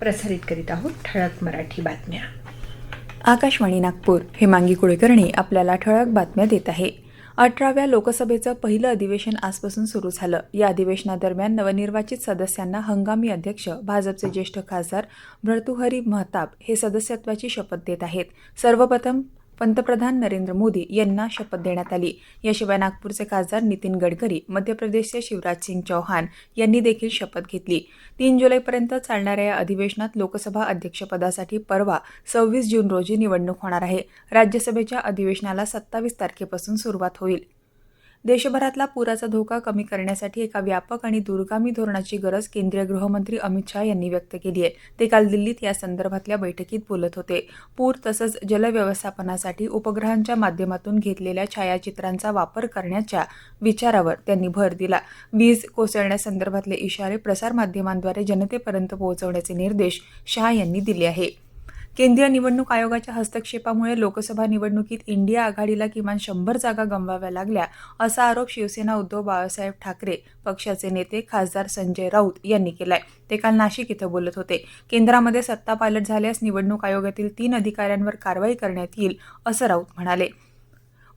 प्रसारित करीत आहोत ठळक मराठी बातम्या. आकाशवाणी नागपूर हेमांगी कुळकर्णी आपल्याला ठळक बातम्या देत आहे. अठराव्या लोकसभेचं पहिलं अधिवेशन आजपासून सुरू झालं. या अधिवेशनादरम्यान नवनिर्वाचित सदस्यांना हंगामी अध्यक्ष भाजपचे ज्येष्ठ खासदार भर्तुहरी महताब हे सदस्यत्वाची शपथ देत आहेत. सर्वप्रथम पंतप्रधान नरेंद्र मोदी यांना शपथ देण्यात आली. याशिवाय नागपूरचे खासदार नितीन गडकरी मध्य प्रदेशचे शिवराज सिंग चौहान यांनी देखील शपथ घेतली. तीन जुलैपर्यंत चालणाऱ्या या अधिवेशनात लोकसभा अध्यक्षपदासाठी परवा सव्वीस जून रोजी निवडणूक होणार आहे. राज्यसभेच्या अधिवेशनाला सत्तावीस तारखेपासून सुरुवात होईल. देशभरातला पुराचा धोका कमी करण्यासाठी एका व्यापक आणि दूरगामी धोरणाची गरज केंद्रीय गृहमंत्री अमित शहा यांनी व्यक्त केली आहे. ते काल दिल्लीत या संदर्भातल्या बैठकीत बोलत होते. पूर तसंच जलव्यवस्थापनासाठी उपग्रहांच्या माध्यमातून घेतलेल्या छायाचित्रांचा वापर करण्याच्या विचारावर त्यांनी भर दिला. वीज कोसळण्यासंदर्भातले इशारे प्रसारमाध्यमांद्वारे जनतेपर्यंत पोहोचवण्याचे निर्देश शहा यांनी दिले आहे. केंद्रीय निवडणूक आयोगाच्या हस्तक्षेपामुळे लोकसभा निवडणुकीत इंडिया आघाडीला किमान शंभर जागा गमवाव्या लागल्या असा आरोप शिवसेना उद्धव बाळासाहेब ठाकरे पक्षाचे नेते खासदार संजय राऊत यांनी केलाय. ते काल नाशिक इथं बोलत होते. केंद्रामध्ये सत्ता पालट झाल्यास निवडणूक आयोगातील तीन अधिकाऱ्यांवर कारवाई करण्यात येईल असं राऊत म्हणाले.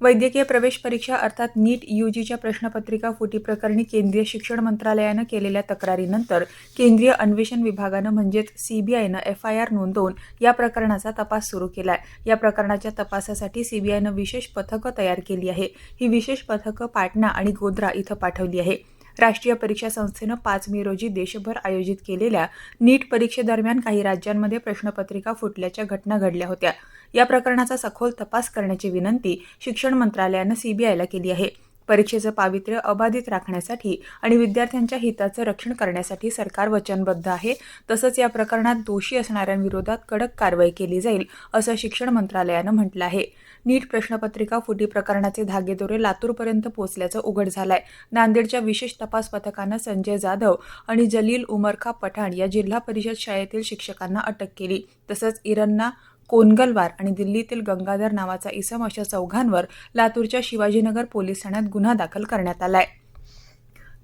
वैद्यकीय प्रवेश परीक्षा अर्थात नीट यूजीच्या प्रश्नपत्रिका फुटी प्रकरणी केंद्रीय शिक्षण मंत्रालयानं केलेल्या तक्रारीनंतर केंद्रीय अन्वेषण विभागानं म्हणजेच सीबीआयनं एफ आय आर नोंदवून या प्रकरणाचा तपास सुरू केलाय. या प्रकरणाच्या तपासासाठी सीबीआयनं विशेष पथकं तयार केली आहे. ही विशेष पथकं पाटणा आणि गोध्रा इथं पाठवली आहे. राष्ट्रीय परीक्षा संस्थेनं पाच मे रोजी देशभर आयोजित केलेल्या नीट परीक्षेदरम्यान काही राज्यांमध्ये प्रश्नपत्रिका फुटल्याच्या घटना घडल्या होत्या. या प्रकरणाचा सखोल तपास करण्याची विनंती शिक्षण मंत्रालयानं सीबीआयला केली आहे. परीक्षेचं पावित्र्य अबाधित राखण्यासाठी आणि विद्यार्थ्यांच्या हिताचं रक्षण करण्यासाठी सरकार वचनबद्ध आहे. तसंच या प्रकरणात दोषी असणाऱ्यांविरोधात कडक कारवाई केली जाईल असं शिक्षण मंत्रालयानं म्हटलं आहे. नीट प्रश्नपत्रिका फुटी प्रकरणाचे धागेदोरे लातूरपर्यंत पोहोचल्याचं उघड झालंय. नांदेडच्या विशेष तपास पथकानं संजय जाधव आणि जलील उमरखा पठाण या जिल्हा परिषद शाळेतील शिक्षकांना अटक केली. तसंच इरन्ना कोनगलवार आणि दिल्लीतील गंगाधर नावाचा इसम अशा चौघांवर लातूरच्या शिवाजीनगर पोलीस ठाण्यात गुन्हा दाखल करण्यात आलाय.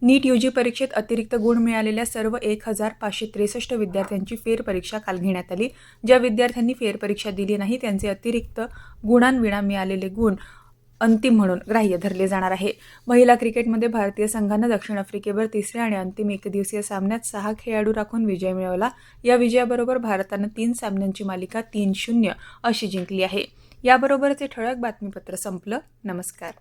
नीट यूजी परीक्षेत अतिरिक्त गुण मिळालेल्या सर्व एक हजार पाचशे त्रेसष्ट विद्यार्थ्यांची फेरपरीक्षा काल घेण्यात आली. ज्या विद्यार्थ्यांनी फेरपरीक्षा दिली नाही त्यांचे अतिरिक्त गुणांविना मिळालेले गुण अंतिम म्हणून ग्राह्य धरले जाणार आहे. महिला क्रिकेटमध्ये भारतीय संघानं दक्षिण आफ्रिकेवर तिसऱ्या आणि अंतिम एकदिवसीय सामन्यात सहा खेळाडू राखून विजय मिळवला. या विजयाबरोबर भारतानं तीन सामन्यांची मालिका तीन शून्य अशी जिंकली आहे. याबरोबरच हे ठळक बातमीपत्र संपलं. नमस्कार.